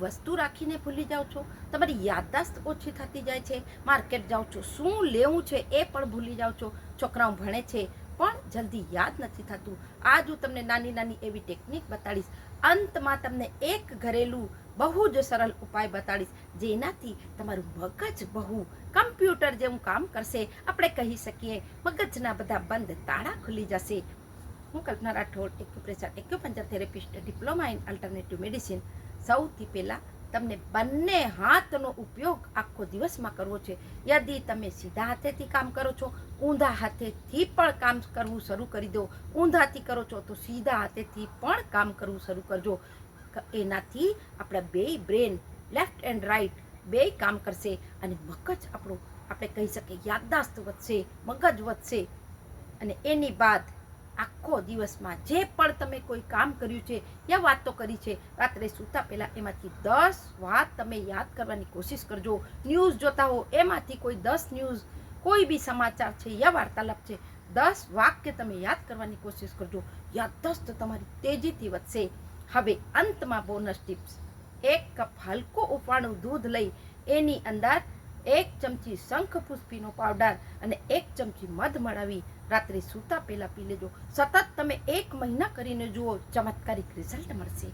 વસ્તુ રાખીને ભૂલી જાઓ છો? તમારી યાદદાસ્ત ઓછી થતી જાય છે. માર્કેટ જાઓ છો. શું લેવું છે એ પણ ભૂલી જાઓ છો. છોકરાઓ ભણે છે પણ જલ્દી યાદ નથી થતું. આજ હું તમને નાની નાની એવી ટેકનિક બતાડીશ. અંતમાં તમને એક ઘરેલું બહુ જ સરળ ઉપાય બતાડીશ. જેનાથી તમારું મગજ બહુ કમ્પ્યુટર જેવું કામ કરશે. આપણે કહી શકીએ, મગજના બધા બંધ તાળા ખુલી જશે. હું Kalpana Rathod acupressure acupuncture therapist, diploma in alternative medicine સૌથી પહેલાં તમને બંને હાથનો ઉપયોગ આખો દિવસમાં કરવો છે. યદિ તમે સીધા હાથેથી કામ કરો છો, ઊંધા હાથેથી પણ કામ કરવું શરૂ કરી દો. ઊંધાથી કરો છો તો સીધા હાથેથી પણ કામ કરવું શરૂ કરજો. એનાથી આપણા બે બ્રેન લેફ્ટ એન્ડ રાઈટ બે કામ કરશે અને મગજ આપણું, આપણે કહી શકીએ યાદદાસ્ત વધશે, મગજ વધશે. અને એની બાદ આખો દિવસમાં જે પણ તમે કોઈ કામ કર્યું છે યા વાતો કરી છે. રાત્રે સૂતા પહેલાં એમાંથી દસ વાત તમે યાદ કરવાની કોશિશ કરજો. ન્યૂઝ જોતા હો, એમાંથી કોઈ દસ ન્યૂઝ, કોઈ બી સમાચાર છે યા વાર્તાલાપ છે, દસ વાક્ય તમે યાદ કરવાની કોશિશ કરજો. યાદદાસ્ત તમારી તેજીથી વધશે. હવે અંતમાં બોનસ ટિપ્સ એક કપ હલકો ઉપાણું દૂધ લઈ, એની અંદર એક ચમચી શંખ પુષ્પીનો પાવડર અને એક ચમચી મધ મળાવી રાત્રે સૂતા પહેલાં પી લેજો. સતત તમે એક મહિના કરીને જુઓ, ચમત્કારિક રિઝલ્ટ મળશે.